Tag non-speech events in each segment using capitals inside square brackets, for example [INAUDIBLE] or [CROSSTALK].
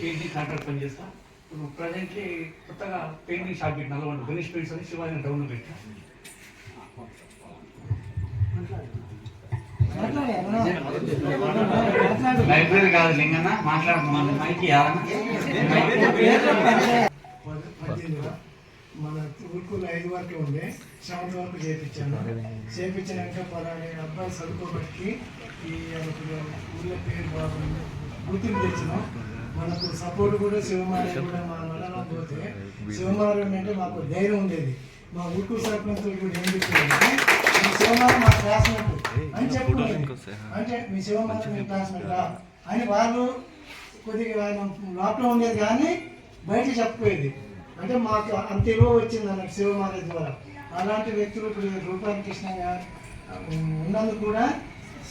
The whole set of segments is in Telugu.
పెయింటింగ్ కాంట్రాక్ట్ పనిచేస్తాం ఇప్పుడు ప్రజెంట్లీ కొత్తగా పెయింటింగ్ షాప్ పెట్టిన నల్గొండ గణేష్ పెయింట్స్ అని శివాజీ టౌన్ పెట్టా. లైబ్రరీ కాదు లింగన్న మాట్లాడుతున్నాను మైకి మన ఊరుకులు ఐదు వరకు ఉండే సెవెంత్ వరకు చేపించాను. చేయించినాక పలాని అబ్బాయి చదువుకోబట్టి ఈ ఊళ్ళో పేరు బాగుంది. గుర్తింపు తెచ్చినాం. మనకు సపోర్ట్ కూడా శివమారాయణ కూడా మా మండలం పోతే శివమారాయణ అంటే మాకు ధైర్యం ఉండేది. మా ఉక్కు సర్పంచ్ కూడా ఏం చెప్పిందంటే మీ శివమారాయణ మా క్లాస్మేట్ అని చెప్పుకునేది అంటే మీ శివమారాయణ మీ క్లాస్మేట్ అని వాళ్ళు కొద్దిగా ఆయన లోపల ఉండేది కానీ బయట చెప్పపోయేది అంటే మాకు అంత విలువ వచ్చింది అన్నట్టు శివమాల ద్వారా. అలాంటి వ్యక్తులు ఇప్పుడు రూపాయల కృష్ణ గారు ఉన్నందుకు కూడా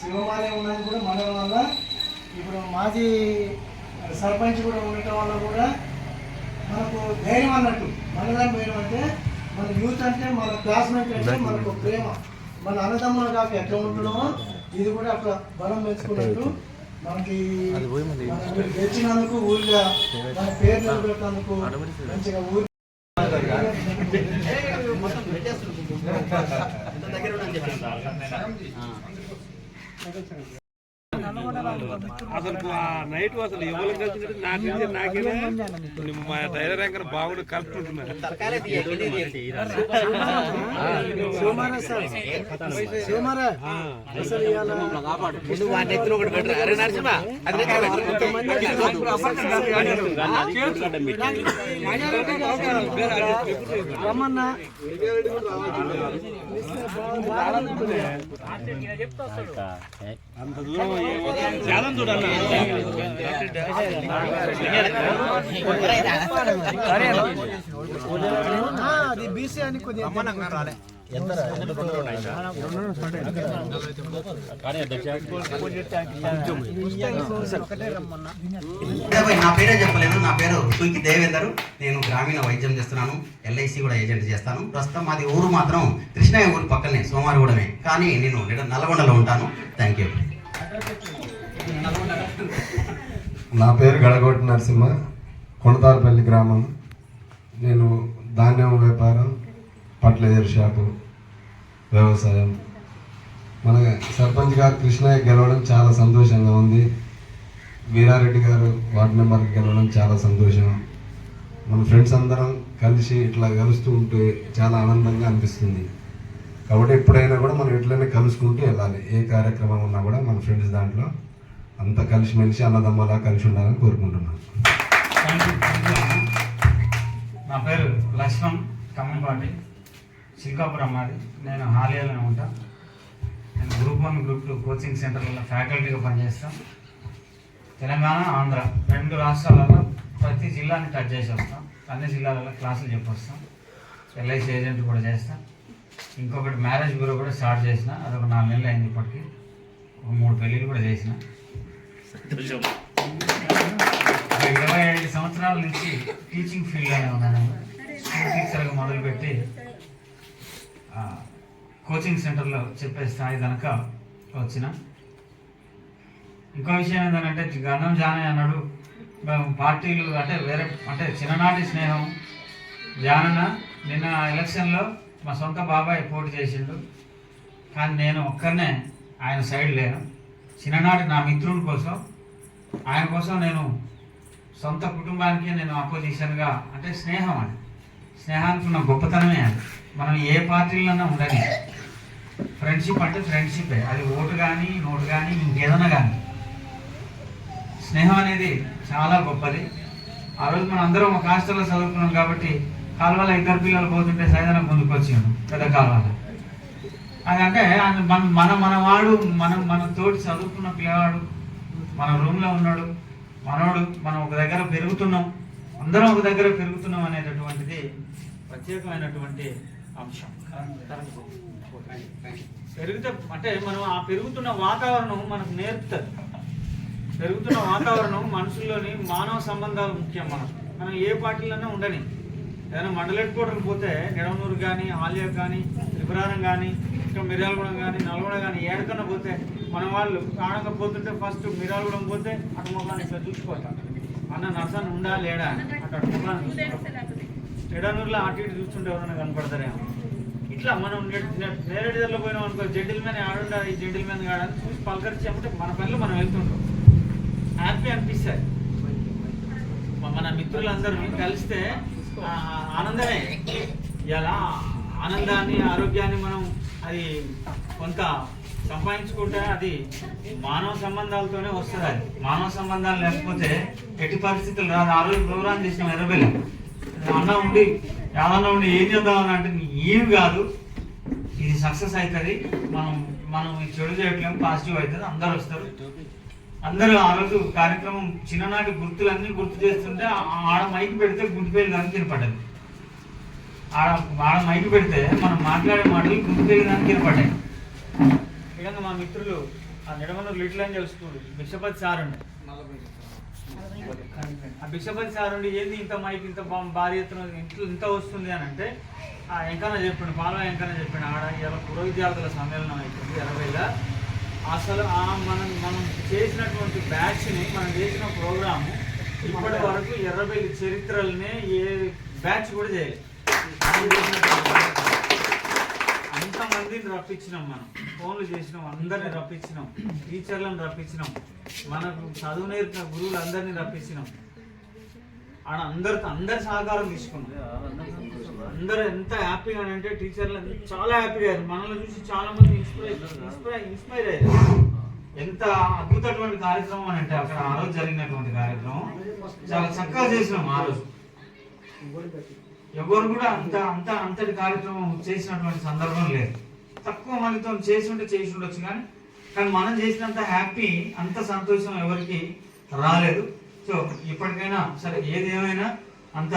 శివమాలయ ఉన్నందుకు కూడా మన వల్ల ఇప్పుడు మాజీ సర్పంచ్ కూడా ఉండటం వల్ల కూడా మనకు ధైర్యం అన్నట్టు. మనదాని ధైర్యం అంటే మన యూత్ అంటే మన క్లాస్మేట్ అంటే మనకు ప్రేమ. మన అన్నదమ్ములు కాక ఎట్లా ఉండడమో ఇది కూడా అట్లా బలం పెంచుకున్నట్టు మనకి మన ఊరు గెలిచినందుకు ఊళ్ళో మన పేరు నిలబెట్టేందుకు మంచిగా ఊరు [LAUGHS] అసలు ఆ నైట్ అసలు ఎవరు కలిసి నాకు నాకేనే మా టైలర్ యాంకర్ బాగుండు కలుపుకుంటున్నారు. అసలు రమ్మన్నా అది బీసీ అని కొద్దిగా అబ్బాయి, నా పేరే చెప్పలేదు నా పేరు సుంకి దేవేందర్. నేను గ్రామీణ వైద్యం చేస్తున్నాను. ఎల్ఐసి కూడా ఏజెంట్ చేస్తాను. ప్రస్తుతం మాది ఊరు మాత్రం కృష్ణయ్య ఊరు పక్కనే సోమారిగూడమే. కానీ నేను నల్గొండలో ఉంటాను. థ్యాంక్ యూ నా పేరు గడగోటి నరసింహ కొణతారపల్లి గ్రామం. నేను ధాన్యం వ్యాపారం ఫర్టిలైజర్ షాపు వ్యవసాయం. మన సర్పంచ్గా కృష్ణయ్య గెలవడం చాలా సంతోషంగా ఉంది. వీరారెడ్డి గారు వార్డు మెంబర్ గెలవడం చాలా సంతోషం. మన ఫ్రెండ్స్ అందరం కలిసి ఇట్లా కలుస్తూ ఉంటే చాలా ఆనందంగా అనిపిస్తుంది. కాబట్టి ఎప్పుడైనా కూడా మనం ఇట్లనే కలుసుకుంటూ వెళ్ళాలి. ఏ కార్యక్రమం ఉన్నా కూడా మన ఫ్రెండ్స్ దాంట్లో అంత కలిసిమెలిసి అన్నదమ్మలా కలిసి ఉండాలని కోరుకుంటున్నాను నా పేరు లక్ష్మణ్ కమ్మంపాటి శ్రీకాపురం మాది. నేను హాలియాలోనే ఉంటా. నేను group one group two coaching సెంటర్లలో ఫ్యాకల్టీగా పనిచేస్తాను తెలంగాణ ఆంధ్ర రెండు రాష్ట్రాలలో ప్రతి జిల్లాని టచ్ చేసి వస్తాం. అన్ని జిల్లాలలో క్లాసులు చెప్పొస్తాం. ఎల్ఐసి ఏజెంట్ కూడా చేస్తాం. ఇంకొకటి మ్యారేజ్ బ్యూరో కూడా స్టార్ట్ చేసిన. అదొక నాలుగు నెలలు అయింది ఇప్పటికి. ఒక మూడు పెళ్ళిళ్ళు కూడా చేసిన. ఇరవై ఐదు సంవత్సరాల నుంచి టీచింగ్ ఫీల్డ్లోనే ఉన్నాను. స్కూల్ టీచర్గా మొదలుపెట్టి కోచింగ్ సెంటర్లో చెప్పే స్థాయి కనుక వచ్చిన. ఇంకో విషయం ఏంటంటే గంధం జానయ్య అన్నాడు పార్టీలు అంటే వేరే అంటే చిన్ననాటి స్నేహం. జానన్న నిన్న ఎలక్షన్లో మా సొంత బాబాయ్ పోటీ చేసిండు. కానీ నేను ఒక్కనే ఆయన సైడ్ లేను. చిన్ననాటి నా మిత్రుడి కోసం ఆయన కోసం నేను సొంత కుటుంబానికి నేను అపోజిషన్గా అంటే స్నేహం అది. స్నేహానికి ఉన్న గొప్పతనమే అది. మనం ఏ పార్టీలోనే ఉండని. ఫ్రెండ్షిప్ అంటే ఫ్రెండ్షిపే అది ఓటు కానీ నోటు కానీ ఇంకేదైనా కానీ స్నేహం అనేది చాలా గొప్పది. ఆ రోజు మనం అందరం ఒక హాస్టల్లో చదువుకున్నాం కాబట్టి కాలువలో ఇద్దరు పిల్లలు పోతుంటే సైదన ముందుకు వచ్చాను పెద్ద కాలువలో. అది అంటే మన మన మన వాడు మనం మన తోటి చదువుకున్న పిల్లవాడు మన రూమ్లో ఉన్నాడు మనోడు మనం ఒక దగ్గర పెరుగుతున్నాం అందరం ఒక దగ్గర పెరుగుతున్నాం అనేటటువంటిది ప్రత్యేకమైనటువంటి అంశం. పెరిగితే అంటే మనం ఆ పెరుగుతున్న వాతావరణం మనకు నేర్పుతుంది. పెరుగుతున్న వాతావరణం మనుషుల్లోని మానవ సంబంధాలు ముఖ్యం మనం మనం ఏ పార్టీలోనే ఉండని. ఏదైనా మండల హెడ్ క్వార్టర్కి పోతే నిడమనూరు కానీ ఆలియా కానీ త్రిపురారం కానీ ఇంకా మిర్యాలగూడెం కానీ నల్గొండ కానీ ఏడకన్నా పోతే మన వాళ్ళు కాడకపోతుంటే ఫస్ట్ మిర్యాలగూడెం పోతే అటు మొదలని ఇట్లా చూసిపోతాం అన్న నర్సన్ ఉండా లేడా? అని అక్కడ ముఖాన్ని ఎడనూరులో అటు ఇటు చూస్తుంటే ఎవరైనా కనపడతారేమో. ఇట్లా మనం నేరేడుదల్లో పోయినాం అనుకో జెంటిల్ మ్యాన్ ఆడుండా ఈ జెంటిల్ మ్యాన్ కాడని చూసి పలకరించామంటే మన పనిలో మనం వెళ్తుంటాం. హ్యాపీ అనిపిస్తుంది. మన మిత్రులందరూ కలిస్తే ఆనందమే. ఇలా ఆనందాన్ని ఆరోగ్యాన్ని మనం అది కొంత సంపాదించుకుంటే అది మానవ సంబంధాలతోనే వస్తుంది అది. మానవ సంబంధాలు లేకపోతే ఎట్టి పరిస్థితులు రాదు. ఆ రోజు ప్రోగ్రామ్ చేసిన ఎర్రబెల్లి. అన్న ఉండి ఏమన్నా ఉండి ఏం చేద్దామని అంటే ఏం కాదు. ఇది సక్సెస్ అవుతుంది. మనం మనం ఈ చెడు చేయట్లేము పాజిటివ్ అవుతుంది. అందరు వస్తారు. అందరూ ఆ రోజు కార్యక్రమం చిన్ననాటి గుర్తులన్నీ గుర్తు చేస్తుంటే ఆ- ఆడ మైక్ పెడితే గుండెపేలు కానీ కనపడ్డది ఆడ ఆడ మైక్ పెడితే మనం మాట్లాడే మాటలు గుండెపేలు కానీ కనపడ్డాయి విధంగా మా మిత్రులు ఆ నిడమనూరు లిటిల్ అని తెలుసుకుంటు బిషపతి సార్ ఆ బిషపతి సార్ ఉండి ఏంది ఇంత మైక్ ఇంత భారీ ఎత్తున ఇంట్లో ఇంత వస్తుంది అని అంటే ఆ ఎంకన్నా చెప్పిండు పాలవ ఎంకన్నా చెప్పిండు ఆడ ఇలా పూర్వ విద్యార్థుల సమ్మేళనం అవుతుంది ఇరవైలో అసలు ఆ మనం మనం చేసినటువంటి బ్యాచ్ని మనం చేసిన ప్రోగ్రాము ఇప్పటి వరకు ఎర్రబెల్లి చరిత్రల్ని ఏ బ్యాచ్ కూడా చేయలేదు. రప్పించినాం మనం. ఫోన్లు చేసినాం అందరిని రప్పించినాం. టీచర్లను రప్పించినాం. మనకు చదువు నేర్పిన గురువులు అందరినీ రప్పించినాం. ఆడ అందరితో అందరి సహకారం తీసుకున్నాం. అందరూ ఎంత హ్యాపీగా అంటే టీచర్లు చాలా హ్యాపీగా అయ్యారు. మనల్ని చూసి చాలా మంది ఇన్స్పైర్ ఇన్స్పైర్ ఇన్స్పైర్ అయ్యారు. ఎంత అద్భుతమైన కార్యక్రమం అని అంటే అక్కడ ఆ రోజు జరిగినటువంటి కార్యక్రమం. చాలా చక్కగా చేసినాం ఆ రోజు. ఎవరు కూడా అంత అంత అంతటి కార్యక్రమం చేసినటువంటి సందర్భం లేదు. తక్కువ మందితో చేసి ఉంటే చేసి ఉండొచ్చు కానీ కానీ మనం చేసినంత హ్యాపీ అంత సంతోషం ఎవరికి రాలేదు. సో ఇప్పటికైనా సరే ఏదేమైనా అంత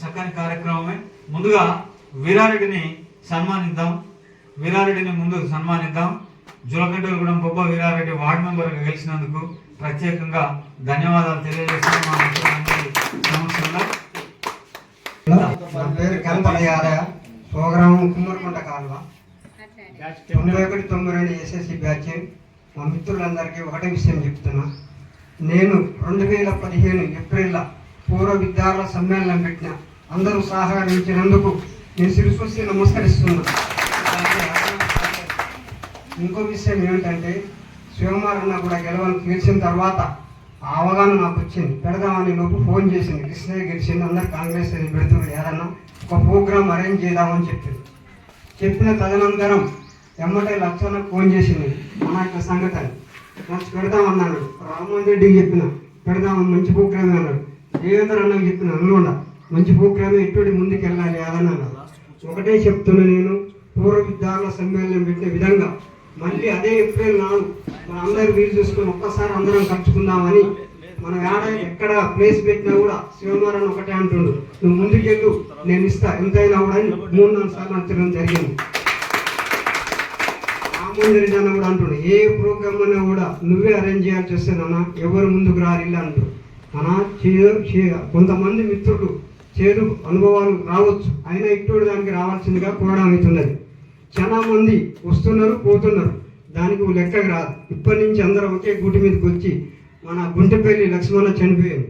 చక్కని కార్యక్రమమే. ముందుగా వీరారెడ్డిని సన్మానిద్దాం. వీరారెడ్డిని ముందు సన్మానిద్దాం. జులకంటూరుగూడెం బొబ్బ వీరారెడ్డి వార్డు మెంబర్గా గెలిచినందుకు ప్రత్యేకంగా ధన్యవాదాలు తెలియజేస్తున్నాం మా మిత్రులందరి సమక్షంలో. నా పేరు కనపల్లి యాదయ్య కుమ్మరికుంట కాలువ. తొంభై ఒకటి తొంభై రెండు ఎస్ఎస్సి బ్యాచ్. మా మిత్రులందరికీ ఒకటే విషయం చెప్తున్నా. నేను రెండు వేల పదిహేను ఏప్రిల్లో పూర్వ విద్యార్థుల సమ్మేళనం పెట్టిన అందరూ సహకరించినందుకు నేను శిరస్వసి నమస్కరిస్తున్నా. ఇంకో విషయం ఏమిటంటే శివమారన్న కూడా గెలవని గెలిచిన తర్వాత ఆ అవగాహన నాకు వచ్చింది. పెడదామని లోపు ఫోన్ చేసింది. కృష్ణయ్య గెలిచింది. అందరు కాంగ్రెస్ పెడుతుంది ఏదన్నా ఒక ప్రోగ్రామ్ అరేంజ్ చేద్దామని చెప్పింది. చెప్పిన తదనంతరం ఎమ్మటే లక్షణ ఫోన్ చేసింది. మన యొక్క సంగతి అని నాకు పెడదామన్నాడు. రామ్మోహన్ రెడ్డికి చెప్పిన. పెడదామని మంచి ప్రోగ్రామ్ అన్నాడు. దేవేంద్ర అన్నకు చెప్పిన. అనుకుండా మంచి ప్రోగ్రామ్ ఎటువంటి ముందుకు వెళ్ళాలి ఏదన్నా అన్నాడు ఒకటే చెప్తున్నా నేను. పూర్వ విద్యార్థుల సమ్మేళనం పెట్టిన విధంగా మళ్ళీ అదే ఏప్రిల్ నాలుగు మన అందరూ వీలు చూసుకొని ఒక్కసారి అందరం కలుసుకుందామని మనం ఏడ ఎక్కడ ప్లేస్ పెట్టినా కూడా శివమారాన్ని ఒకటే అంటుండు. నువ్వు ముందుకెళ్ళు. నేను ఇస్తా. ఎంతైనా కూడా అని మూడు నాలుగు సార్లు అంచడం జరిగింది. రామోందరి జన కూడా అంటుండు ఏ ప్రోగ్రామ్ అయినా కూడా నువ్వే అరేంజ్ చేయాల్సి వస్తే నాన్న ఎవరు ముందుకు రారిల్లా అంటు అనా చే- కొంతమంది మిత్రులు చేదు అనుభవాలు రావచ్చు. అయినా ఇటువంటి దానికి రావాల్సిందిగా కోరడం అవుతున్నది. చాలా మంది వస్తున్నారు పోతున్నారు. దానికి లెక్కకు రాదు. ఇప్పటి నుంచి అందరూ ఒకే గుటి మీదకి వచ్చి మన గుంటపల్లి లక్ష్మణ చనిపోయింది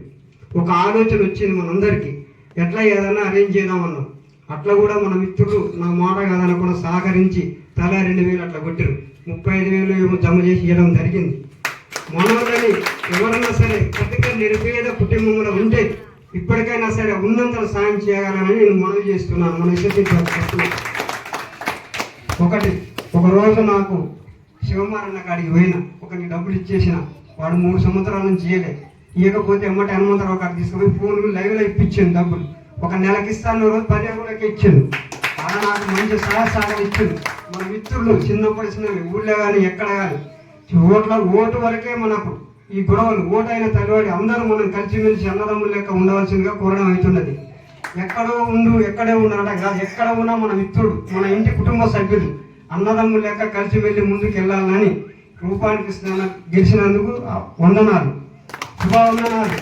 ఒక ఆలోచన వచ్చింది మనందరికీ. ఎట్లా ఏదైనా అరేంజ్ చేద్దామన్నాం. అట్లా కూడా మన మిత్రులు నా మాట కాదని కూడా సహకరించి తలా రెండు వేలు అట్లా కొట్టారు. ముప్పై ఐదు వేలు ఏమో జమ చేసి ఇవ్వడం జరిగింది. మనోళ్ళని ఎవరన్నా సరే కొద్దిగా నిరుపేద కుటుంబంలో ఉంటే ఇప్పటికైనా సరే ఉన్నంత సాయం చేయగలనని నేను మనవి చేస్తున్నాను. మన విశ్వసించాల్సి ఒకటి ఒక రోజు నాకు శివమారన్న కాడికి పోయిన ఒకరికి డబ్బులు ఇచ్చేసిన వాడు మూడు సంవత్సరాల నుంచి ఇయ్యలే. ఇవ్వకపోతే ఎమ్మటి హనుమంతరావు కాడికి తీసుకుపోయి ఫోన్ లైవ్లో ఇప్పించింది డబ్బులు. ఒక నెలకి ఇస్తాను రోజు పదిహేను రోజులకి ఇచ్చిండు. అలా నాకు మంచి సహసాగం ఇచ్చిండు. మన మిత్రులు చిన్నప్పుడు చిన్నవి ఊళ్ళో కానీ ఎక్కడ కానీ ఓట్ల ఓటు వరకే మనకు ఈ గొడవలు ఓటైన తలవాడి అందరూ మనం కలిసిమెలిసి అన్నదమ్ములు లెక్క ఉండవలసిందిగా కోరడం అవుతున్నది. ఎక్కడో ఉండు ఎక్కడే ఉన్నాడా కాదు ఎక్కడ ఉన్నా మన మిత్రుడు మన ఇంటి కుటుంబ సభ్యులు అన్నదమ్ములు లెక్క కలిసి వెళ్ళి ముందుకు వెళ్ళాలని రూపానికి గెలిచినందుకు ఆ వందనాలు. శుభవందనాలు.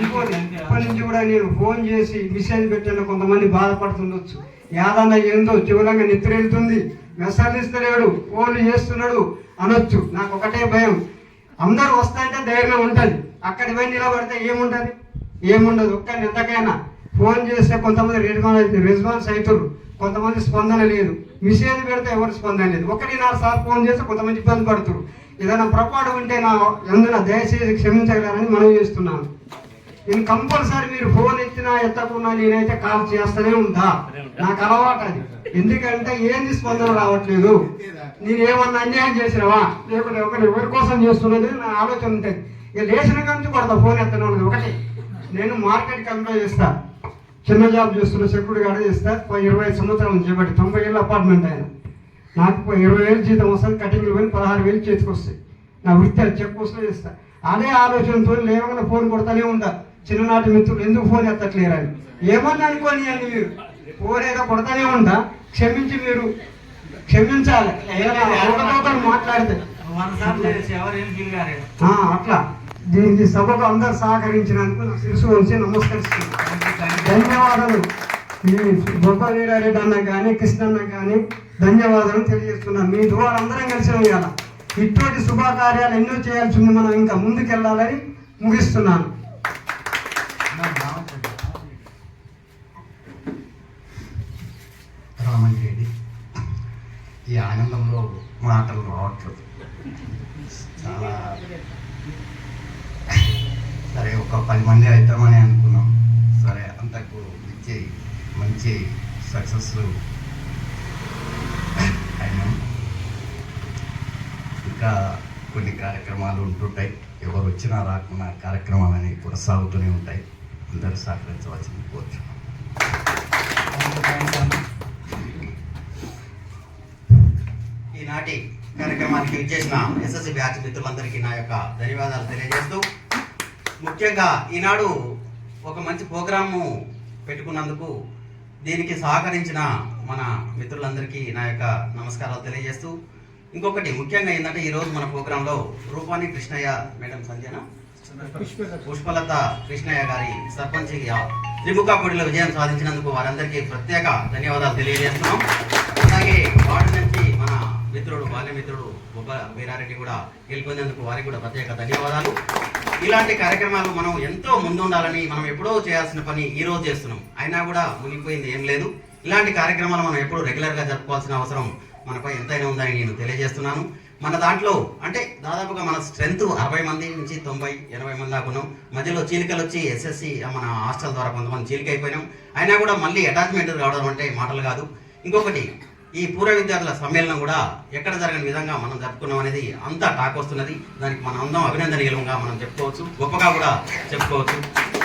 ఇంకోటి ఇప్పటి నుంచి కూడా నేను ఫోన్ చేసి మెసేజ్ పెట్టిన కొంతమంది బాధపడుతుండొచ్చు. యాదన్న ఏందో చివరంగా నిద్ర వెళ్తుంది మెసేజ్ ఇస్తలేడు ఫోన్లు చేస్తున్నాడు అనొచ్చు. నాకు ఒకటే భయం. అందరూ వస్తాయంటే ధైర్యం ఉంటుంది. అక్కడి పోయి నిలబడితే ఏముంటుంది? ఏముండదు. ఒక్కరిని ఎంతకైనా ఫోన్ చేస్తే కొంతమంది రెస్పాన్స్ రెస్పాన్స్ అవుతారు కొంతమంది స్పందన లేదు. మెసేజ్ పెడితే ఎవరు స్పందన లేదు. ఒకటిన్నర సార్ ఫోన్ చేస్తే కొంతమంది ఇబ్బంది పడుతున్నారు ఏదైనా పొరపాటు ఉంటే నా ఎందున దయచేసి క్షమించగలరని మనం చేస్తున్నాను. నేను కంపల్సరీ మీరు ఫోన్ ఎత్తినా ఎత్తకున్నా నేనైతే కాల్ చేస్తూనే ఉంటా. నాకు అలవాటు అది. ఎందుకంటే ఏంది స్పందన రావట్లేదు? నేను ఏమన్నా అన్యాయం చేసినావా? లేకపోతే ఒకటి ఎవరి కోసం చేస్తున్నది? నా ఆలోచన ఉంటుంది ఇక లేచిన కంచి కొడతా ఫోన్ ఎత్తడం అనేది ఒకటి నేను మార్కెట్ కంపెనీ చేస్తా. చిన్న జాబ్ చేస్తున్న సెక్యూరిటీ గార్డ్ చేస్తా. ఇరవై ఐదు సంవత్సరాల నుంచి బట్టి తొంభై ఏళ్ళ అపార్ట్మెంట్ ఆయన. నాకు ఇరవై వేలు జీతం వస్తుంది. కటింగ్లు పోయి పదహారు వేలు చేతికి వస్తాయి నా వృత్తి అది చెక్ వస్తుంది చేస్తా. అదే ఆలోచనతో లేవగానే ఫోన్ కొడతానే ఉంటా. చిన్ననాటి మిత్రులు ఎందుకు ఫోన్ ఎత్తట్లేరు అని. ఏమన్నా అనుకోని అని మీరు. ఫోన్ ఏదో కొడతానే ఉంటా. క్షమించి మీరు. క్షమించాలి. మాట్లాడితే. అట్లా. దీనికి సభకు అందరు సహకరించినందుకు నా శిరసు ఉంచి నమస్కరిస్తున్నాను ధన్యవాదాలు. ఈ గొప్ప అన్న కానీ కృష్ణన్న కానీ ధన్యవాదాలు తెలియజేస్తున్నాను మీ ద్వారా అందరం కలిసి ఇవ్వాలి ఇటువంటి శుభకార్యాలు ఎన్నో చేయాల్సి ఉంది మనం ఇంకా ముందుకెళ్ళాలని ముగిస్తున్నాను రామన్ రెడ్డి ఈ ఆనందంలో మాటలు రావట్లేదు. చాలా సరే ఒక పది మంది అవుతామని అనుకున్నాం. సరే అంతకు ఇచ్చే మంచి సక్సెస్ అయినాం. ఇంకా కొన్ని కార్యక్రమాలు ఉంటుంటాయి. ఎవరు వచ్చినా రాకున్నా కార్యక్రమాలు అనేవి సాగుతూనే ఉంటాయి. అందరూ సహకరించవలసింది కోరుచున్నాం. ఈనాటి కార్యక్రమానికి విచ్చేసిన ఎస్ఎస్సి బ్యాచ్ మిత్రులందరికీ నా యొక్క ధన్యవాదాలు తెలియజేస్తూ ముఖ్యంగా ఈనాడు ఒక మంచి ప్రోగ్రాము పెట్టుకున్నందుకు దీనికి సహకరించిన మన మిత్రులందరికీ నా యొక్క నమస్కారాలు తెలియజేస్తూ ఇంకొకటి ముఖ్యంగా ఏంటంటే ఈరోజు మన ప్రోగ్రాంలో రూపాని కృష్ణయ్య మేడం సంధ్యన పుష్పలత కృష్ణయ్య గారి సర్పంచ్గా త్రిముఖాపూడిలో విజయం సాధించినందుకు వారందరికీ ప్రత్యేక ధన్యవాదాలు తెలియజేస్తున్నాం. అలాగే వార్డు నుంచి మన మిత్రుడు బాల్యమిత్రుడు బొబ్బ వీరారెడ్డి కూడా గెలుపొందేందుకు వారికి కూడా ప్రత్యేక ధన్యవాదాలు. ఇలాంటి కార్యక్రమాలు మనం ఎంతో ముందుండాలని మనం ఎప్పుడో చేయాల్సిన పని ఈ రోజు చేస్తున్నాం. అయినా కూడా మునిగిపోయింది ఏం లేదు. ఇలాంటి కార్యక్రమాలు మనం ఎప్పుడు రెగ్యులర్గా జరుపుకోవాల్సిన అవసరం మనపై ఎంతైనా ఉందని నేను తెలియజేస్తున్నాను. మన దాంట్లో అంటే దాదాపుగా మన స్ట్రెంత్ అరవై మంది నుంచి తొంభై ఎనభై మంది దాకా ఉన్నాం. మధ్యలో చీలికలు వచ్చి ఎస్ఎస్సి మన హాస్టల్ ద్వారా కొంతమంది చీలిక అయిపోయినాం అయినా కూడా మళ్ళీ అటాచ్మెంట్ రావడం అంటే మాటలు కాదు. ఇంకొకటి ఈ పూర్వ విద్యార్థుల సమ్మేళనం కూడా ఎక్కడ జరగని విధంగా మనం జరుపుకున్నాం అనేది అంతా టాక్ వస్తున్నది. దానికి మనం అందరం అభినందనీయంగా మనం చెప్పుకోవచ్చు. గొప్పగా కూడా చెప్పుకోవచ్చు.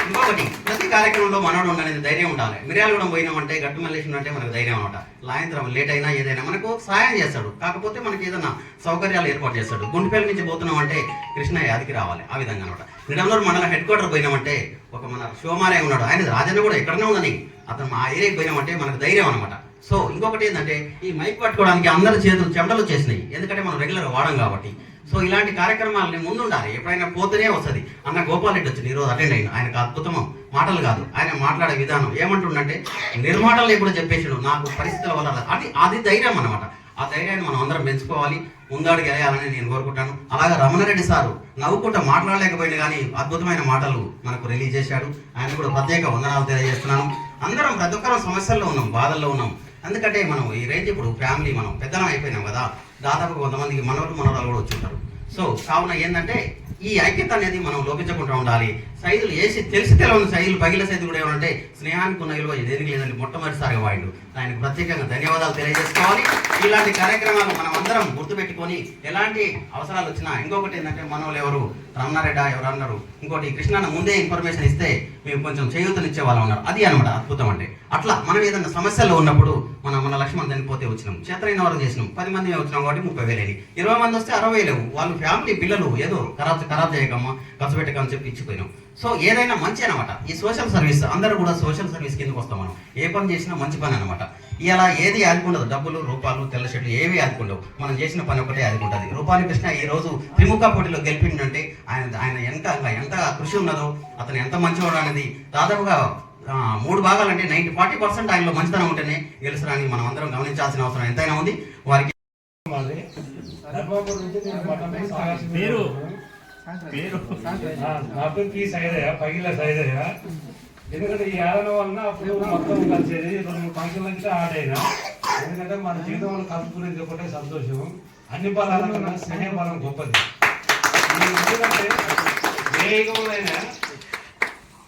ఇంకొకటి ప్రతి కార్యక్రమంలో మనోడు ఉండాలనేది ధైర్యం ఉండాలి. మిర్యాలు కూడా పోయినామంటే గట్టు మల్లేసిన అంటే మనకు ధైర్యం అనమాట సాయంత్రం లేట్ అయినా ఏదైనా మనకు సాయం చేస్తాడు. కాకపోతే మనకి ఏదైనా సౌకర్యాలు ఏర్పాటు చేస్తాడు. గుండెపేల నుంచి పోతున్నాం అంటే కృష్ణ యాదికి రావాలి. ఆ విధంగా అనమాట నిడమూరు మండల హెడ్ క్వార్టర్ పోయినామంటే ఒక మన శివమాలయ ఉన్నాడు. ఆయన రాజన్న కూడా ఎక్కడనే ఉందని. అతను మా ఏరియాకి పోయినామంటే మనకు ధైర్యం అనమాట సో ఇంకొకటి ఏంటంటే ఈ మైక్ పట్టుకోవడానికి అందరి చేతులు చెమటలు వచ్చేసినాయి. ఎందుకంటే మనం రెగ్యులర్ వాడం కాబట్టి. సో ఇలాంటి కార్యక్రమాలని ముందు ఉండాలి ఎప్పుడైనా పోతేనే వస్తుంది. అన్న గోపాల్ రెడ్డి వచ్చింది ఈరోజు అటెండ్ అయిన. ఆయనకు అద్భుతం మాటలు కాదు. ఆయన మాట్లాడే విధానం. ఏమంటుండంటే నిర్మాటలు ఎప్పుడు చెప్పేసాడు నాకు పరిస్థితుల వల్ల అది అది ధైర్యం అన్నమాట. ఆ ధైర్యాన్ని మనం అందరం పెంచుకోవాలి. ముందాడికి వెళ్ళాలని నేను కోరుకుంటాను. అలాగే రమణారెడ్డి సారు నవ్వుకుంటా మాట్లాడలేకపోయినా కానీ అద్భుతమైన మాటలు మనకు రిలీజ్ చేశాడు. ఆయన కూడా ప్రత్యేక వందనాలు తెలియజేస్తున్నాను. అందరం ప్రతి ఒక్కరం సమస్యల్లో ఉన్నాం బాధల్లో ఉన్నాం. ఎందుకంటే మనం ఈ రేంజ్ ఇప్పుడు ఫ్యామిలీ మనం పెద్దలం అయిపోయినాం కదా. దాదాపు కొంతమందికి మనవరు మనవరాలు కూడా వచ్చి ఉంటారు. సో కావున ఏంటంటే ఈ ఐక్యత అనేది మనం లోపించకుండా ఉండాలి. సైజులు వేసి తెలిసి తెలవని సైజులు పగిల సైజులు కూడా ఏమంటే స్నేహానికి ఉన్న విలువ దేనికి లేదండి మొట్టమొదటిసారిగా వాడు. ఆయనకు ప్రత్యేకంగా ధన్యవాదాలు తెలియజేసుకోవాలి. ఇలాంటి కార్యక్రమాలు మనం అందరం గుర్తుపెట్టుకొని ఎలాంటి అవసరాలు వచ్చినా ఇంకొకటి ఏంటంటే మన వాళ్ళు ఎవరు? రమణారెడ్డ ఎవరు అన్నారు? ఇంకోటి కృష్ణన్న ముందే ఇన్ఫర్మేషన్ ఇస్తే మేము కొంచెం చేయూతనిచ్చే వాళ్ళు ఉన్నారు అది అనమాట అద్భుతం అంటే అట్లా మనం ఏదైనా సమస్యలు ఉన్నప్పుడు మనం మన లక్ష్మణ్ చనిపోతే వచ్చినాం చేతనైన వరకు చేసినాం పది మంది వచ్చినాం కాబట్టి ముప్పై వేలు ఇరవై మంది వస్తే అరవై లేవు. వాళ్ళు ఫ్యామిలీ పిల్లలు ఏదో ఖరాబ్ ఖరాబ్ చేయకమ్మా ఖర్చు పెట్టకమని చెప్పి ఇచ్చిపోయినాం సో ఏదైనా మంచి అనమాట ఈ సోషల్ సర్వీస్ అందరూ కూడా సోషల్ సర్వీస్ కిందకు వస్తాం మనం ఏ పని చేసినా మంచి పని అనమాట ఇలా ఏది ఆదుకుండదు డబ్బులు రూపాయలు తెల్ల చెట్లు ఏవి ఆదుకుండవు మనం చేసిన పని ఒకటే ఆదుకుంటుంది రూపాలి కృష్ణ ఈ రోజు త్రిముఖ పోటీలో గెలిపిండంటే ఆయన ఆయన ఎంత ఎంత కృషి ఉన్నదో అతను ఎంత మంచివాడు అనేది దాదాపుగా మూడు భాగాలు అంటే నైన్టీ ఫార్టీ పర్సెంట్ ఆయనలో మంచితనం ఉంటేనే గెలుస్తారని మనం అందరం గమనించాల్సిన అవసరం ఎంతైనా ఉంది వారికి ఆ, నా పేరు పి సైదయ్య పగిల సైదయ్య ఎందుకంటే ఈ ఆదరణ వలన అప్పుడు మొత్తం కలిసేది రెండు మూడు ఫంక్షన్ల నుంచి అయినా. ఎందుకంటే మన జీవితంలో కలుపుకునేది ఒకటే సంతోషం. అన్ని బలాల కన్నా స్నేహ బలం గొప్పది. ఎందుకంటే ఏ యుగంలోనైనా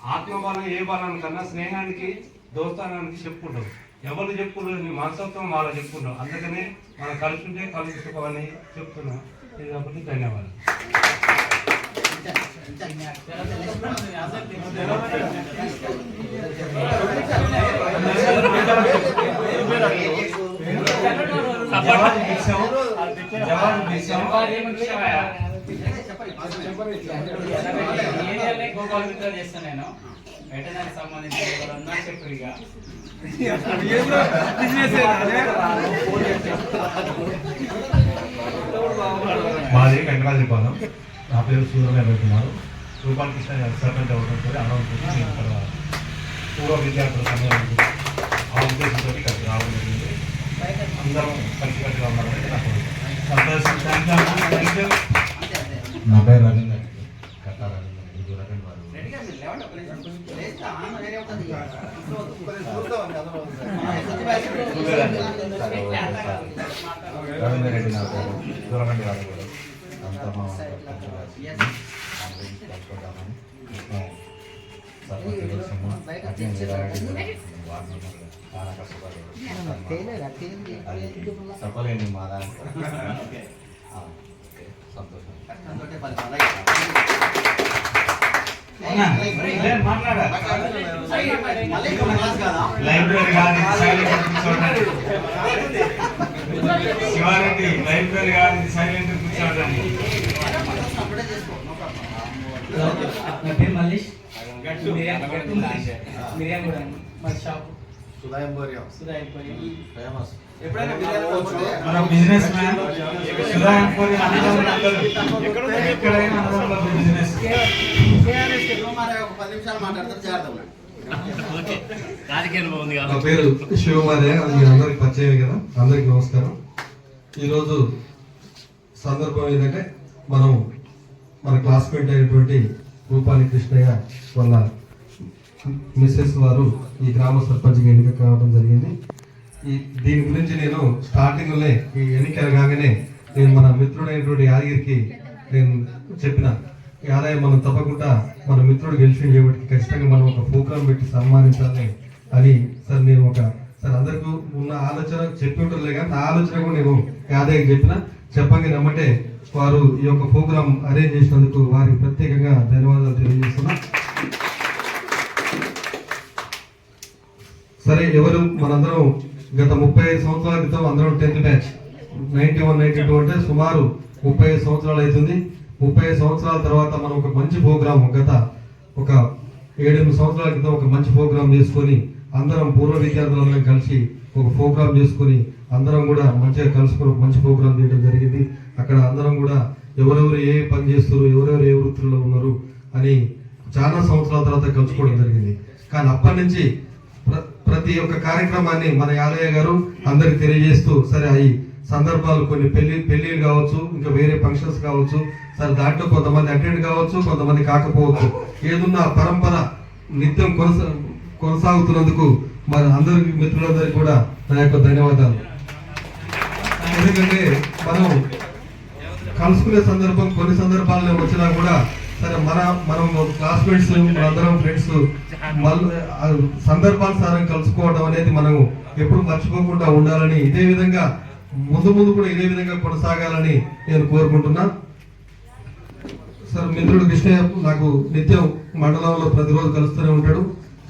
ఆత్మబలం ఏ బలం కన్నా స్నేహానికి దోస్తానానికి చెప్పుకుంటాం. ఎవరు చెప్పుకుంటారు నీ మనసత్వం వాళ్ళు చెప్పుకుంటాం అందుకనే మనం కలిసి ఉంటే కలిసి సుఖమని చెప్తున్నాం. ఇది కాబట్టి ధన్యవాదాలు. జవాబు ఇచ్చాం గోపాల్ మిత్ర చేస్తాను నేను వెటనరీ సంబంధించిన ఎవరన్నా చెప్పు ఇక మాది వెంకటాద్రిపాలెం నా పేరు సూర్యనారాయణ కుమార్. రూపాల్ కృష్ణ సర్పంచ్ అవడంతో అనవసరం నేను ఇక్కడ పూర్వ విద్యార్థుల సమయానికి ఆ ఉద్దేశంతో ఇక్కడికి రావడం జరిగింది. అందరం కలిసికట్టుగా ఉన్నారని నా కోరిక. సంతోషం. థ్యాంక్ యూ అన్న థ్యాంక్ యూ నా పేరు రవీందర్. కట్టా రవీందర్. ఇది రవీంద్ర వారు. రెడ్డి నా పేరు. దూరగండి వారు చెప్పలేండి మా దాంట్లో సంతోషం? లైబ్రరీ శివారెడ్డి లైబ్రరీ ఇది సైలెంట్ నా పేరు మల్లేష్ కూడా మా షాప్ సుధా ఎంపోరియం ఫేమస్ ఎప్పుడైనా మన బిజినెస్ మ్యాన్ సుధా ఎక్కడైనా బిజినెస్ ఒక పది నిమిషాలు మాట్లాడతారు నా పేరు అందరికి పరిచయం కదా. అందరికి నమస్కారం. ఈరోజు సందర్భం ఏంటంటే మనం మన క్లాస్మేట్ అయినటువంటి రూపాలి కృష్ణయ్య వాళ్ళ మిస్సెస్ వారు ఈ గ్రామ సర్పంచ్గా ఎన్నిక కావడం జరిగింది. ఈ దీని గురించి నేను స్టార్టింగ్లోనే ఈ ఎన్నిక కాగానే నేను మన మిత్రుడైనటువంటి యాదగిరికి నేను చెప్పిన యాదయ్య మనం తప్పకుండా మన మిత్రుడు గెలిచిన చేయబట్టి ఖచ్చితంగా మనం ఒక ప్రోగ్రామ్ పెట్టి సన్మానించాలి అని సార్ నేను ఒక సార్ అందరికీ ఉన్న ఆలోచన చెప్పి ఉంటారులే కానీ నా ఆలోచన కూడా నేను యాదయ్యకి చెప్పిన. చెప్పంగా నమ్మటే వారు ఈ యొక్క ప్రోగ్రాం అరేంజ్ చేసినందుకు వారికి ప్రత్యేకంగా ధన్యవాదాలు తెలియజేస్తున్నా. సరే ఎవరు? మనందరం గత ముప్పై ఐదు సంవత్సరాల క్రితం అందరం tenth batch. Ninety one ninety two అంటే సుమారు ముప్పై ఐదు సంవత్సరాలు అవుతుంది. ముప్పై ఐదు సంవత్సరాల తర్వాత మనం ఒక మంచి ప్రోగ్రాం గత ఒక ఏడెనిమిది సంవత్సరాల క్రితం ఒక మంచి ప్రోగ్రామ్ చేసుకొని అందరం పూర్వ విద్యార్థులందరం కలిసి ఒక ప్రోగ్రామ్ చేసుకొని అందరం కూడా మంచిగా కలుసుకొని మంచి ప్రోగ్రాం చేయడం జరిగింది. అక్కడ అందరం కూడా ఎవరెవరు ఏ పని చేస్తారు ఎవరెవరు ఏ వృత్తుల్లో ఉన్నారు అని చాలా సంవత్సరాల తర్వాత కలుసుకోవడం జరిగింది. కానీ అప్పటి నుంచి ప్ర- ప్రతి ఒక్క కార్యక్రమాన్ని మన యాదయ్య గారు అందరికి తెలియజేస్తూ సరే అవి సందర్భాలు కొన్ని పెళ్ళి పెళ్ళిళ్ళు కావచ్చు ఇంకా వేరే ఫంక్షన్స్ కావచ్చు సరే దాంట్లో కొంతమంది అటెండ్ కావచ్చు కొంతమంది కాకపోవచ్చు ఏదున్న పరంపర నిత్యం కొనసా కొనసాగుతున్నందుకు మన అందరికి మిత్రులందరికీ కూడా నా యొక్క ధన్యవాదాలు. ఎందుకంటే మనం కలుసుకునే సందర్భం కొన్ని సందర్భాల్లో వచ్చినా కూడా సరే మన మనం క్లాస్మేట్స్ మనందరం ఫ్రెండ్స్ మళ్ళీ సందర్భానుసారం కలుసుకోవడం అనేది మనం ఎప్పుడు మర్చిపోకుండా ఉండాలని ఇదే విధంగా ముందు ముందు కూడా ఇదే విధంగా కొనసాగాలని నేను కోరుకుంటున్నా. సార్ మిత్రుడు కృష్ణయ్య నాకు నిత్యం మండలంలో ప్రతిరోజు కలుస్తూనే ఉంటాడు.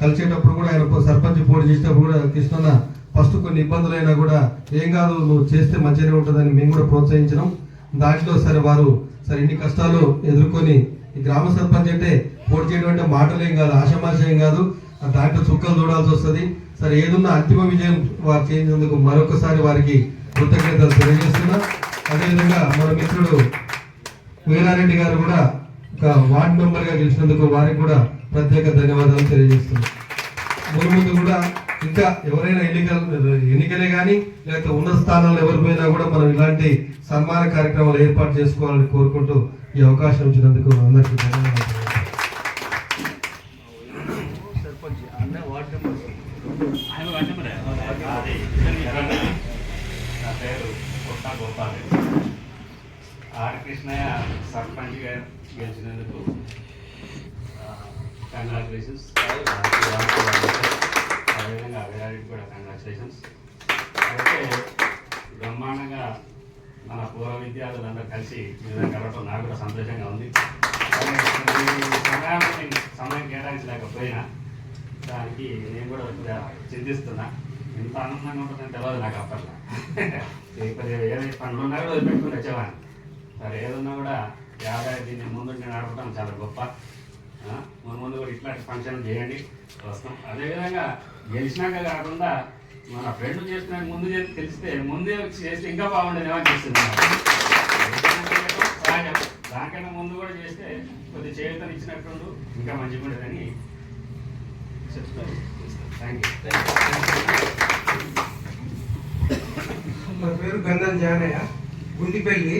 కలిసేటప్పుడు కూడా ఆయన సర్పంచ్ పోటీ చేసేటప్పుడు కూడా కృష్ణన్న ఫస్ట్ కొన్ని ఇబ్బందులు అయినా కూడా ఏం కాదు నువ్వు చేస్తే మంచిగానే ఉంటుందని మేము కూడా ప్రోత్సహించడం దాంట్లో సరే వారు సరే ఇన్ని కష్టాలు ఎదుర్కొని ఈ గ్రామ సర్పంచ్ అంటే పోటీ చేయడం అంటే మాటలేం కాదు ఆశమాశయం కాదు. దాంట్లో చుక్కలు చూడాల్సి వస్తుంది. సరే ఏదున్నా అంతిమ విజయం వారు చేసినందుకు మరొకసారి వారికి కృతజ్ఞతలు తెలియజేస్తున్నా. అదేవిధంగా మన మిత్రుడు వీరారెడ్డి గారు కూడా ఒక వార్డ్ మెంబర్గా గెలిచినందుకు వారికి కూడా ప్రత్యేక ధన్యవాదాలు తెలియజేస్తున్నాం. ముందు ముందు కూడా ఇంకా ఎవరైనా ఎన్నికలు ఎన్నికలే కానీ లేకపోతే ఉన్నత స్థానాల్లో ఎవరిపోయినా కూడా మనం ఇలాంటి సన్మాన కార్యక్రమాలు ఏర్పాటు చేసుకోవాలని కోరుకుంటూ ఈ అవకాశం ఇచ్చినందుకు అందరికీ ధన్యవాదాలు. ఆడకృష్ణయ్య పేరు కొట్ట సర్పంచ్గా గెలిచినందుకు కంగ్రాచులేషన్స్ కంగ్రాచులేషన్స్ అయితే బ్రహ్మాండంగా మన పూర్వ విద్యార్థులందరూ కలిసి ఈ విధంగా కలవటం నాకు కూడా సంతోషంగా ఉంది. సమయాన్ని సమయం కేటాయించలేకపోయినా దానికి నేను కూడా కొద్దిగా చింతిస్తున్నా. ఎంత ఆనందంగా ఉంటుందని తెలియదు నాకు అప్పట్లో. కొద్దిగా ఏదైతే పనులు ఉన్నా కూడా పెట్టుకుని వచ్చేవాడిని. సరే ఏదన్నా కూడా యాభై దీన్ని ముందు నేను నడపడం చాలా గొప్ప. ముందు ముందు కూడా ఇట్లాంటి ఫంక్షన్ చేయండి వస్తాం. అదేవిధంగా గెలిచినాక కాకుండా మన ఫ్రెండ్ చేసిన ముందు చేసి తెలిస్తే ముందే చేస్తే ఇంకా బాగుండేది అనిపిస్తుంది. నాకు. సహజం. దానికన్నా ముందు కూడా చేస్తే కొద్ది చేతను ఇచ్చినట్టుండు ఇంకా మంచిగా ఉండేదని చెప్తాను థ్యాంక్ యూ నా పేరు గంధం జానయ్య. గుండిపల్లి.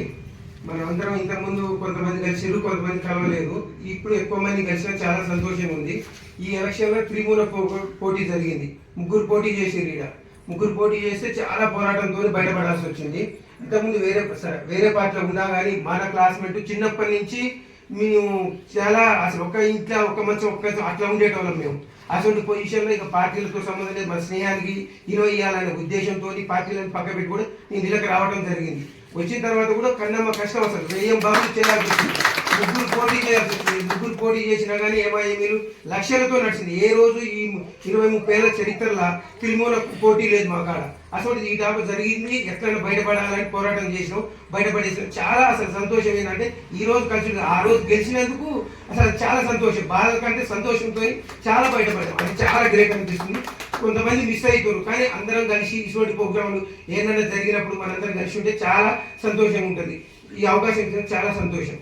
మనమందరం ఇంతకుముందు కొంతమంది కలిసిరు కొంతమంది కలవలేదు. ఇప్పుడు ఎక్కువ మంది కలిసిన చాలా సంతోషం ఉంది. ఈ ఎలక్షన్లో త్రిమూల పో- పోటీ జరిగింది. ముగ్గురు పోటీ చేసిరు ఈడ. ముగ్గురు పోటీ చేస్తే చాలా పోరాటంతో బయటపడాల్సి వచ్చింది. ఇంతకుముందు వేరే సరే వేరే పార్టీలో ఉన్నా కానీ మన క్లాస్మేట్ చిన్నప్పటి నుంచి మేము చాలా అసలు ఒక ఇంట్లో ఒక మంచం ఒక్క అట్లా ఉండేటోళ్ళం మేము. అటువంటి పొజిషన్లో ఇక పార్టీలతో సంబంధం లేదు. మన స్నేహానికి ఇరవై ఇవ్వాలనే ఉద్దేశంతో పార్టీలను పక్క పెట్టి కూడా నేను ఇళ్ళకి రావడం జరిగింది. వచ్చిన తర్వాత కూడా కన్నమ్మ కష్టం అసలు. వెయ్యం బాబులు చేయాల్సి వచ్చింది. ముగ్గురు పోటీ చేయాల్సి ముగ్గురు పోటీ చేసినా కానీ ఏమయ్యే మీరు? లక్షలతో నడిచింది. ఏ రోజు ఈ ఇరవై ముప్పై ఏళ్ళ చరిత్రలో తిరుమల పోటీ లేదు మా కాడ. అసలు ఈ టాప్ జరిగింది. ఎట్లైనా బయటపడాలని పోరాటం చేసినాం. బయటపడేసాం చాలా అసలు సంతోషం ఏంటంటే ఈ రోజు కలిసి ఆ రోజు గెలిచినందుకు అసలు చాలా సంతోషం. బాధ కంటే సంతోషంతో చాలా బయటపడ్డాం. అది చాలా గ్రేట్ అనిపిస్తుంది. కొంతమంది మిస్ అవుతారు కానీ అందరం కలిసి ఇటువంటి ప్రోగ్రాంలు ఏదైనా జరిగినప్పుడు మనందరం కలిసి ఉంటే చాలా సంతోషంగా ఉంటుంది. ఈ అవకాశం ఇచ్చిన చాలా సంతోషం.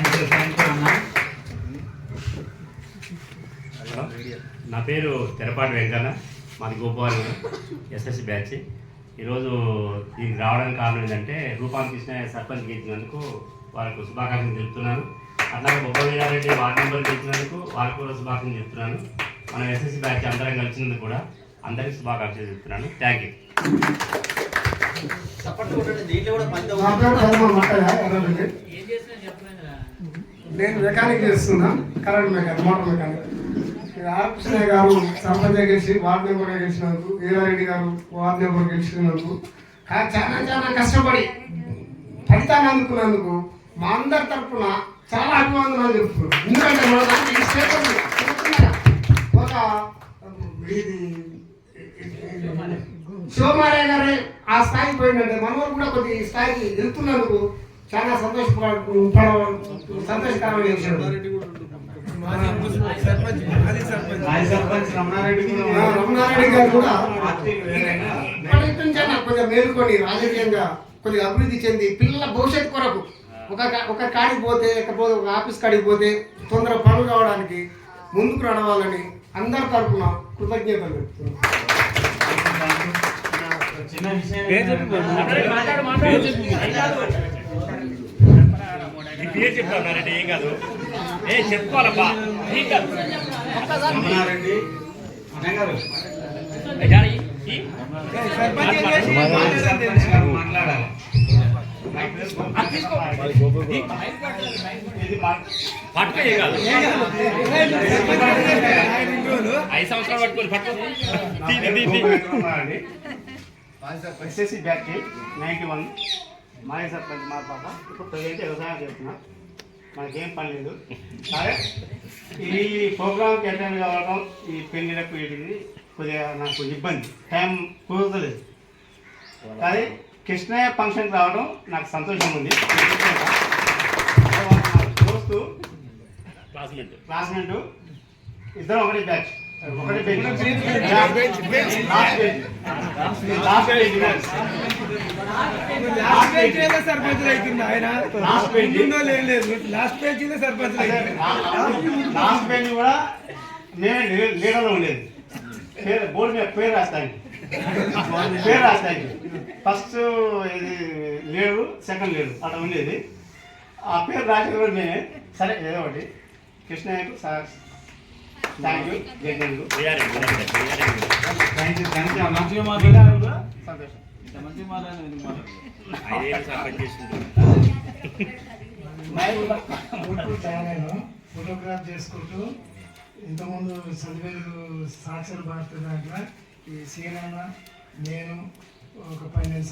థ్యాంక్ యూ థ్యాంక్ యూ అన్న హలో. నా పేరు తెరపాటి వెంకన్న. మాది గోపాలగూడ ఎస్ఎస్సి బ్యాచ్. ఈరోజు దీనికి రావడానికి కారణం ఏంటంటే రూపాన్ కృష్ణ సర్పంచ్ గెలిచినందుకు వాళ్ళకు శుభాకాంక్షలు తెలుపుతున్నాను అట్లాగే బొబ్బ వీరారెడ్డి వార్డు మెంబర్ గెలిచినందుకు వాళ్ళకు కూడా శుభాకాంక్షలు చెప్తున్నాను. మనం ఎస్ఎస్సి బ్యాచ్ అందరం కలిసినందుకు కూడా అందరికీ శుభాకాంక్షలు చెప్తున్నాను. Thank you. నా పేరు హనుమాన్ మట్టయ్య ఎర్రబెల్లి ఏం చేసినా చెప్పలేదురా నేను మెకానిక్ చేస్తున్నా కరెంట్ మెకానిక్ మోటార్ మెకానిక్. ఇది గారు సర్పంచ్ గెలిచి వార్డు మెంబర్గా గెలిచినందుకు వీరారెడ్డి గారు వార్డు మెంబర్ గెలిచినందుకు చాలా చాలా కష్టపడి ఫలితాన్ని అందుకున్నందుకు మా అందరి తరఫున చాలా అభివందనాలు చెప్తున్నాను. ఎందుకంటే మన దాంట్లో స్టేట్ ఒక ఇది శివమారయ్య గారే ఆ స్థాయికి పోయిందంటే మనవారు కూడా కొద్ది ఈ స్థాయికి వెళ్తున్నందుకు చాలా సంతోషపడ సంతోషకరమైన విషయం. సర్పంచ్ రమణారెడ్డి కూడా రమణారెడ్డి గారు కొద్దిగా మేలుకొని రాజకీయంగా కొద్దిగా అభివృద్ధి చెంది పిల్లల భవిష్యత్తు కొరకు ఒక ఒక కాడికి పోతే లేకపోతే ఒక ఆఫీస్ కాడికి పోతే తొందర పనులు కావడానికి ముందుకు నడవాలని అందరి తరఫున కృతజ్ఞతలు చెప్తున్నాను చిన్న విషయం నీ పేరు చెప్తాను ఏం కాదు. ఏ చెప్పుకోవాలబ్బా. ఏం కాదు రమణారెడ్డి మాట్లాడాలి. కాదు. ఐదు సంవత్సరాలు పట్టుకోని పట్టుకో. తీ, తీ, తీ, తీ. SSC batch ninety one. మాజీ సర్పంచ్ మా పాప ఇప్పుడు ప్రజెంట్ వ్యవసాయం చేస్తున్నా. మనకేం పని లేదు. సరే? ఈ ప్రోగ్రామ్కి అటెండ్ కావడం ఈ పెళ్ళిలకు వీటికి కొద్దిగా నాకు ఇబ్బంది. టైం కుదరలేదు. కానీ కృష్ణయ్య ఫంక్షన్కి రావడం నాకు సంతోషం ఉంది. దోస్తు క్లాస్మేట్. క్లాస్మేట్ ఇద్దరం ఒకటి బ్యాచ్. ఒకటి bench. Last bench last page last sarpanch అవుతుంది ఆయన లాస్ట్ పేజ్ లేదు లేదు లాస్ట్ పేజీలో సర్పంచ్ లాస్ట్ పేజ్ కూడా మేమే లీ- లీడర్లో ఉండేది పేరు బోర్డు మీద పేరు రాస్తాను పేరు రాస్తాను ఫస్ట్ ఇది లేడు సెకండ్ లేడు అట్లా ఉండేది ఆ పేరు రాసిన కూడా మేమే సరే ఏదో ఒకటి కృష్ణయ్యకు సార్ థ్యాంక్ యూ జగన్కు థ్యాంక్ యూ థ్యాంక్ యూ అన్న మంచిగా మాట్లాడారు. సంతోషం. ఇంత మంచిగా మాట్లాడారు ఎందుకు మాట్లాడారు ఊరుకు ఛానల్ ఫోటోగ్రాఫ్ చేసుకుంటూ ఇంతకుముందు చదివేలు సాక్షర భారత దాంట్లో ఈ సీనన్న నేను ఒక పన్నెండు